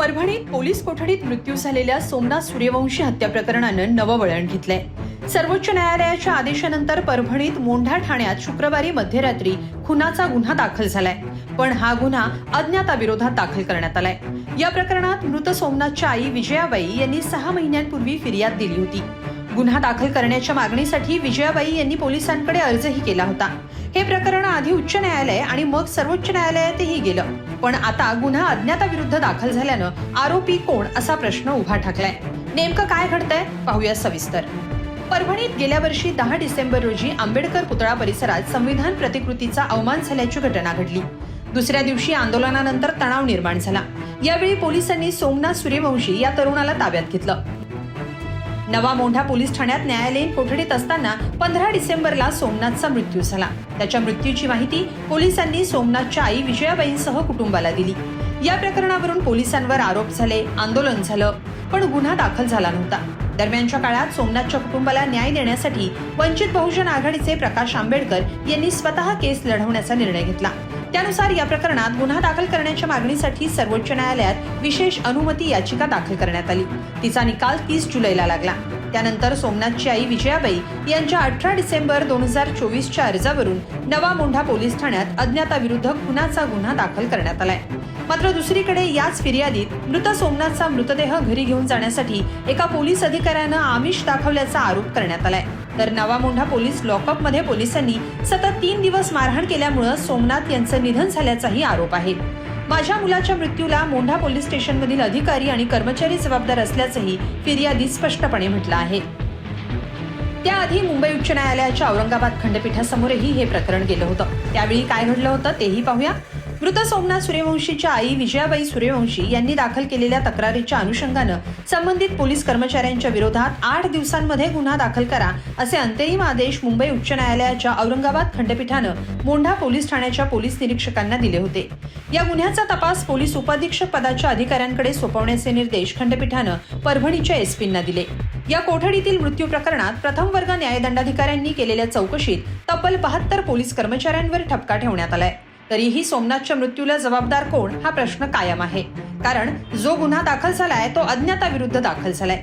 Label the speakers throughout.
Speaker 1: परभणीत पोलीस कोठडीत मृत्यू झालेल्या सोमनाथ सूर्यवंशी हत्या प्रकरणानं नवं वळण घेतलंय. सर्वोच्च न्यायालयाच्या आदेशानंतर परभणीत मोंढा ठाण्यात शुक्रवारी मध्यरात्री खुनाचा गुन्हा दाखल झालाय. पण हा गुन्हा अज्ञाताविरोधात दाखल करण्यात आलाय. या प्रकरणात मृत सोमनाथच्या आई विजयाबाई यांनी सहा महिन्यांपूर्वी फिर्याद दिली होती. गुन्हा दाखल करण्याच्या मागणीसाठी विजयाबाई यांनी पोलिसांकडे अर्जही केला होता. हे प्रकरण आधी उच्च न्यायालय आणि मग सर्वोच्च न्यायालयातही गेलं. पण आता गुन्हा अज्ञाताविरुद्ध दाखल झाल्यानं आरोपी कोण असा प्रश्न उभा ठाकलाय. नेमकं काय घडतंय? पाहूया सविस्तर. परभणीत गेल्या वर्षी दहा डिसेंबर रोजी आंबेडकर पुतळा परिसरात संविधान प्रतिकृतीचा अवमान झाल्याची घटना घडली. दुसऱ्या दिवशी आंदोलनानंतर तणाव निर्माण झाला. यावेळी पोलिसांनी सोमनाथ सूर्यवंशी या तरुणाला ताब्यात घेतलं. नवा मोंढा पोलीस ठाण्यात न्यायालयीन कोठडीत असताना पंधरा डिसेंबरला सोमनाथचा मृत्यू झाला. त्याच्या मृत्यूची माहिती पोलिसांनी सोमनाथच्या आई विजयाबाईंसह कुटुंबाला दिली. या प्रकरणावरून पोलिसांवर आरोप झाले आंदोलन झालं पण गुन्हा दाखल झाला नव्हता. दरम्यानच्या काळात सोमनाथच्या कुटुंबाला न्याय देण्यासाठी वंचित बहुजन आघाडीचे प्रकाश आंबेडकर यांनी स्वतः केस लढवण्याचा निर्णय घेतला. त्यानुसार या प्रकरणात गुन्हा दाखल करण्याच्या मागणीसाठी सर्वोच्च न्यायालयात विशेष अनुमती याचिका दाखल करण्यात आली. तिचा निकाल तीस जुलैला लागला. त्यानंतर सोमनाथची आई विजयाबाई यांच्या अठरा डिसेंबर दोन हजार चोवीसच्या अर्जावरून नवा मोंढा पोलीस ठाण्यात अज्ञाताविरुद्ध खुनाचा गुन्हा दाखल करण्यात आलाय. मात्र दुसरीकडे याच फिर्यादीत मृत सोमनाथचा मृतदेह घरी घेऊन जाण्यासाठी एका पोलीस अधिकाऱ्यानं आमिष दाखवल्याचा आरोप करण्यात आलाय. तर नवा मोंढा पोलीस लॉकअपमध्ये पोलिसांनी सतत तीन दिवस मारहाण केल्यामुळं सोमनाथ यांचं निधन झाल्याचाही आरोप आहे. माझ्या मुलाच्या मृत्यूला मोंढा पोलीस स्टेशनमधील अधिकारी आणि कर्मचारी जबाबदार असल्याचंही फिर्यादीत स्पष्टपणे म्हटलं आहे. त्याआधी मुंबई उच्च न्यायालयाच्या औरंगाबाद खंडपीठासमोरही हे प्रकरण गेलं होतं. त्यावेळी काय घडलं होतं तेही पाहूया. मृत सोमनाथ सूर्यवंशीच्या आई विजयाबाई सूर्यवंशी यांनी दाखल केलेल्या तक्रारीच्या अनुषंगानं संबंधित पोलीस कर्मचाऱ्यांच्या विरोधात आठ दिवसांमध्ये गुन्हा दाखल करा असे अंतरिम आदेश मुंबई उच्च न्यायालयाच्या औरंगाबाद खंडपीठानं मोंढा पोलीस ठाण्याच्या पोलीस निरीक्षकांना दिले होते. या गुन्ह्याचा तपास पोलीस उपाधीक्षक पदाच्या अधिकाऱ्यांकडे सोपवण्याचे निर्देश खंडपीठानं परभणीच्या एसपींना दिले. या कोठडीतील मृत्यू प्रकरणात प्रथम वर्ग न्यायदंडाधिकाऱ्यांनी केलेल्या चौकशीत तब्बल बहात्तर पोलीस कर्मचाऱ्यांवर ठपका ठेवण्यात आलाय. तरीही सोमनाथच्या मृत्यूला जबाबदार कोण हा प्रश्न कायम आहे. कारण जो गुन्हा दाखल झालाय तो अज्ञाताविरुद्ध दाखल झालाय.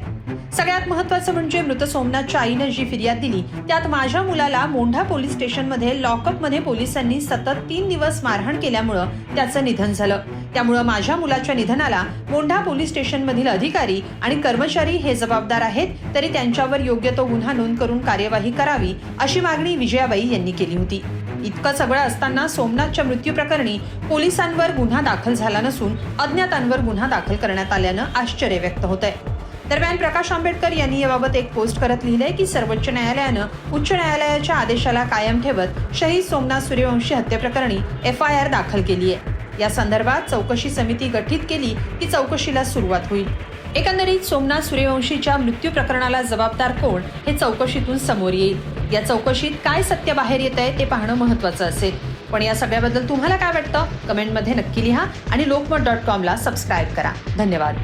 Speaker 1: सगळ्यात महत्वाचं म्हणजे मृत सोमनाथच्या आईनं जी फिर्याद दिली त्यात माझ्या मुलाला मोंढा पोलीस स्टेशनमध्ये लॉकअपमध्ये पोलिसांनी सतत तीन दिवस मारहाण केल्यामुळं त्याचं निधन झालं. त्यामुळं माझ्या मुलाच्या निधनाला मोंढा पोलीस स्टेशनमधील अधिकारी आणि कर्मचारी हे जबाबदार आहेत तरी त्यांच्यावर योग्य तो गुन्हा नोंद करून कार्यवाही करावी अशी मागणी विजयाबाई यांनी केली होती. इतकं सगळं असताना सोमनाथच्या मृत्यू प्रकरणी पोलिसांवर गुन्हा दाखल झाला नसून अज्ञातांवर गुन्हा दाखल करण्यात आल्यानं आश्चर्य व्यक्त होत आहे दरम्यान प्रकाश आंबेडकर यांनी याबाबत एक पोस्ट करत लिहिलंय की सर्वोच्च न्यायालयानं उच्च न्यायालयाच्या आदेशाला कायम ठेवत शहीद सोमनाथ सूर्यवंशी हत्येप्रकरणी एफ आय आर दाखल केली आहे या संदर्भात चौकशी समिती गठीत केली की चौकशीला सुरुवात होईल. एकंदरीत सोमनाथ सूर्यवंशीच्या मृत्यू प्रकरणाला जबाबदार कोण हे चौकशीतून समोर येईल. या चौकशीत काय सत्य बाहेर येत आहे ते पाहणं महत्वाचं असेल. पण या सगळ्याबद्दल तुम्हाला काय वाटतं? कमेंटमध्ये नक्की लिहा आणि लोकमत डॉट कॉमला सबस्क्राईब करा. धन्यवाद.